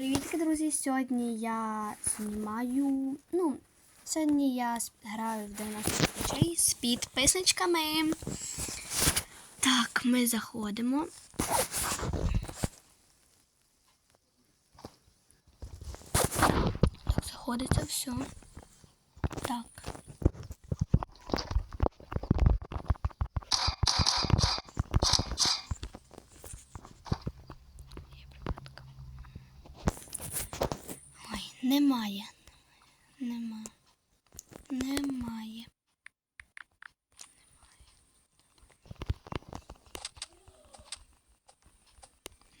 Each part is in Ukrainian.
Привітки, друзі! Сьогодні я знімаю. Ну, сьогодні я граю в 90 ключей з підписничками. Так, ми заходимо. Так, заходиться все. Так. Немає. Нема. Немає.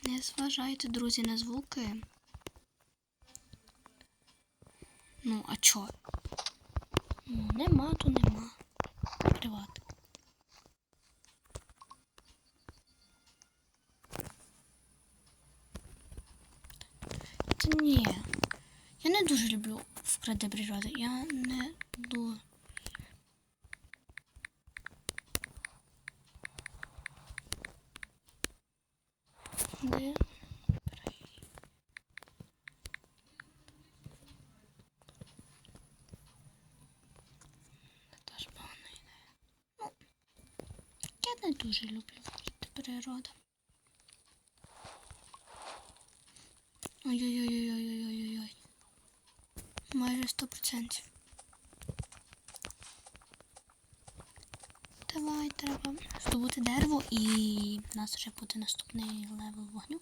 Не зважайте, друзі, на звуки. Ну, а чо? Ну, нема, то нема. Приват. Ні. Я не дуже люблю вкраде природи. Я не дуже. Де? Ну, я не дуже люблю вкраде природи. Майже 100%. Давай, треба здобути дерево і в нас вже буде наступний левел вогню.